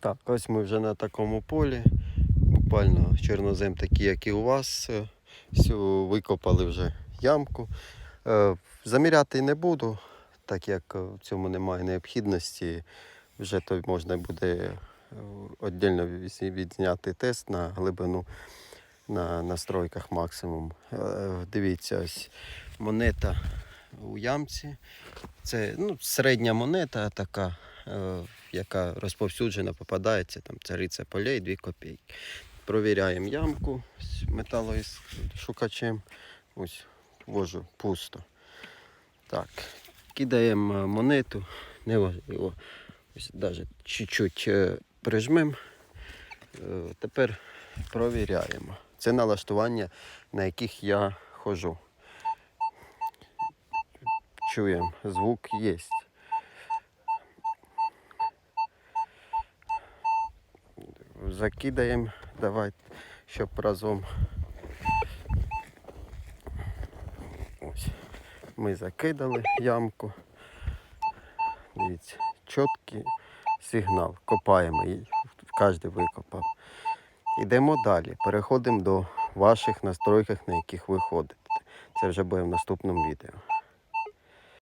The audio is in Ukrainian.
Так, ось ми вже на такому полі. Буквально чорнозем такий, як і у вас. Е, всю викопали вже ямку. Е, Заміряти не буду, так як е, в цьому немає необхідності. Вже то можна буде віддільно відзняти тест на глибину на настройках максимум. Е, Дивіться, ось монета у ямці. Це ну, середня монета така, е, яка розповсюджена, попадається, там цариця полей 2 копійки. Провіряємо ямку з металошукачем. Ось вожу пусто. Так, кидаємо е, монету, неважливо. Ось навіть чуть-чуть е, прижмемо. Е, Тепер провіряємо. Це налаштування, на яких я ходжу. Чуємо, звук є. Закидаємо, давай, щоб разом. Ось. Ми закидали ямку. Дивіться, чіткий сигнал. Копаємо її. Кожен викопав. Йдемо далі. Переходимо до ваших настройках, на яких ви ходите. Це вже буде в наступному відео.